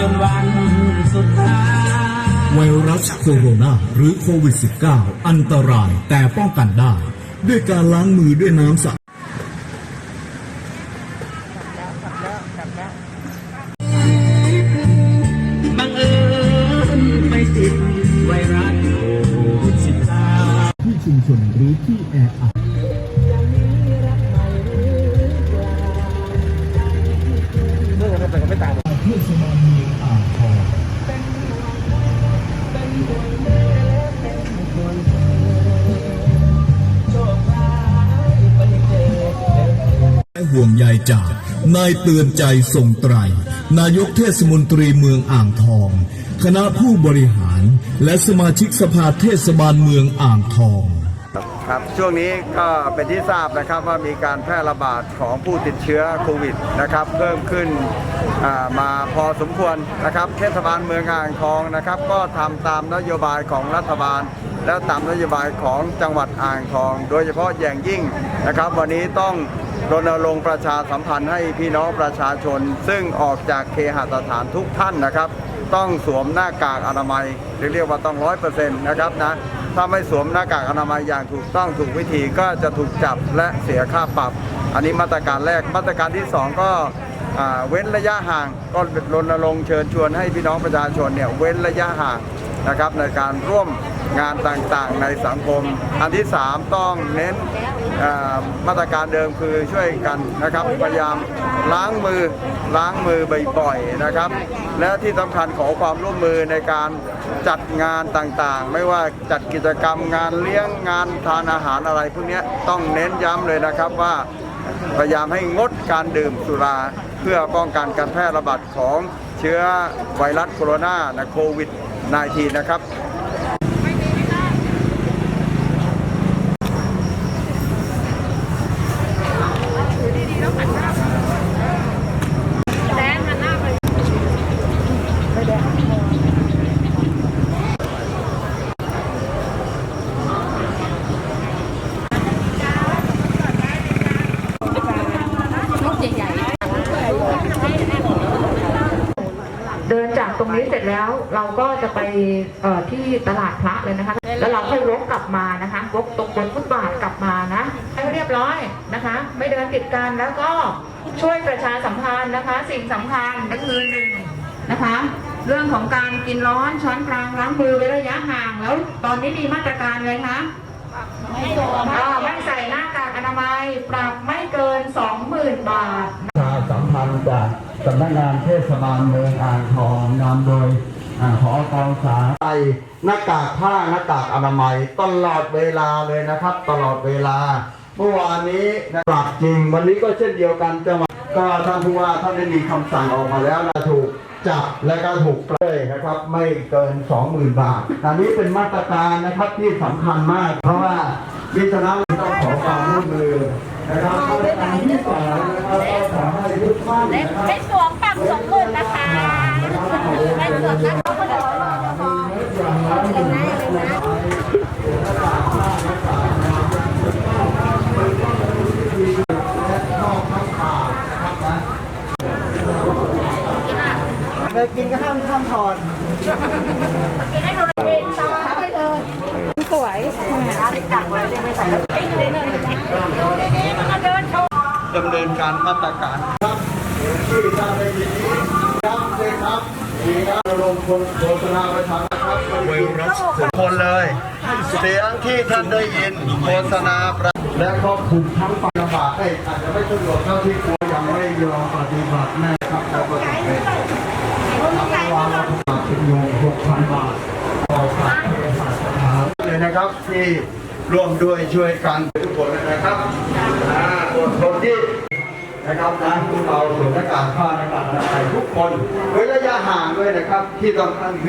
จนวันสุดท้ายไวรัสโคโรนาหรือโควิด -19 อันตรายแต่ป้องกันได้ ด้วยการล้างมือด้วยน้ำสะ และห่วงใยจาก นายเตือนใจทรงไตร นายกเทศมนตรีเมืองอ่างทอง คณะผู้บริหารและสมาชิกสภาเทศบาลเมืองอ่างทอง ครับช่วงนี้ก็เป็นที่ทราบนะครับว่ามีการแพร่ระบาดของผู้ติดเชื้อโควิดนะครับ เพิ่มขึ้นมาพอสมควรนะครับ เทศบาลเมืองอ่างทองนะครับ ก็ทำตามนโยบายของรัฐบาล แล้วตามนโยบายของจังหวัดอ่างทอง โดยเฉพาะอย่างยิ่งนะครับ วันนี้ต้อง รณรงค์ประชาสัมพันธ์ให้พี่น้องประชาชน ซึ่งออกจากเคหสถานทุกท่านนะครับ ต้องสวมหน้ากากอนามัยหรือเรียกว่าต้องร้อยเปอร์เซ็นต์นะครับนะถ้าไม่สวมหน้ากากอนามัยอย่างถูกต้องถูกวิธีก็จะถูกจับและเสียค่าปรับ อันนี้มาตรการแรกมาตรการที่ 2 ก็เว้นระยะห่างก็รณรงค์เชิญชวนให้พี่น้องประชาชนเนี่ยเว้นระยะห่าง นะครับในการร่วมงานต่างๆในสังคม อันที่ 3 ต้องเน้นมาตรการเดิมคือช่วยกันนะครับพยายามล้างมือล้างมือบ่อยๆนะครับ และที่สำคัญขอความร่วมมือในการจัดงานต่างๆ ไม่ว่าจัดกิจกรรมงานเลี้ยงงานทานอาหารอะไรพวกนี้ต้องเน้นย้ำเลยนะครับว่าพยายามให้งดการดื่มสุราเพื่อป้องกันการแพร่ระบาดของเชื้อไวรัสโคโรนานะโควิด นายทีนะครับ ตรงนี้เสร็จแล้วเราก็จะไปเอ่อที่ตลาดพระเลยนะคะ แล้วเราค่อยวกกลับมานะคะวกตรงบนฟุตบาทกลับมานะให้เรียบร้อยนะคะ ไม่เดินติดกันแล้วก็ช่วยประชาสัมพันธ์นะคะ สิ่งสำคัญก็คือหนึ่งนะคะ เรื่องของการกินร้อนช้อนกลางล้างมือเว้นระยะห่างแล้ว ตอนนี้มีมาตรการเลยคะอ่าไม่ใส่หน้ากากอนามัยปรับไม่เกิน 20,000 บาทประชาสัมพันธ์จาก สำนักงานเทศบาลเมืองอ่างทองนำโดยอ่าผอกองสาใส่หน้ากากผ้าหน้ากากอนามัยตลอดเวลาเลยนะครับ ตลอดเวลาเมื่อวานนี้นะปรับจริง วันนี้ก็เช่นเดียวกันจังหวัดก็ท่านผู้ว่าท่านได้มีคำสั่งออกมาแล้วนะถูกจับและก็ถูกปรับเลยนะครับ ไม่เกิน 20,000 บาทอันนี้เป็นมาตรการนะครับที่สำคัญมาก เพราะว่าวิศนาต้องขอความร่วมมือนะครับมาตรการที่สองนะครับก็ขอให้ทุกท่านนะครับ กินก็ห้ามห้ามถอนสวยร้านจังเลยไม่ใส่แล้วติ๊กเลยเลยดูดีๆมันมาเดินโชว์ดำเนินการมาตรการครับที่ทราบในที่นี้ย้ำเลยครับมีการลงคนโฆษณาประชาครับ ไวรัสทุกคนเลย เสียงที่ท่านได้ยินโฆษณาประและก็ถูกทั้งปฏิบัติได้อาจจะไม่สะดวกเท่าที่ควรยังไม่ยอมปฏิบัติแนะครับเราก็ต้องเป็นวางเราปฏิบัติโยงหกพันบาทต่อสายศานเลยนะครับที่ร่วมด้วยช่วยกันทุกคนนะครับ นะครับนะพวกเราสวมหน้ากากผ้าหน้ากากอนามัยทุกคนเว้นระยะห่างด้วยนะครับที่สำคัญคือ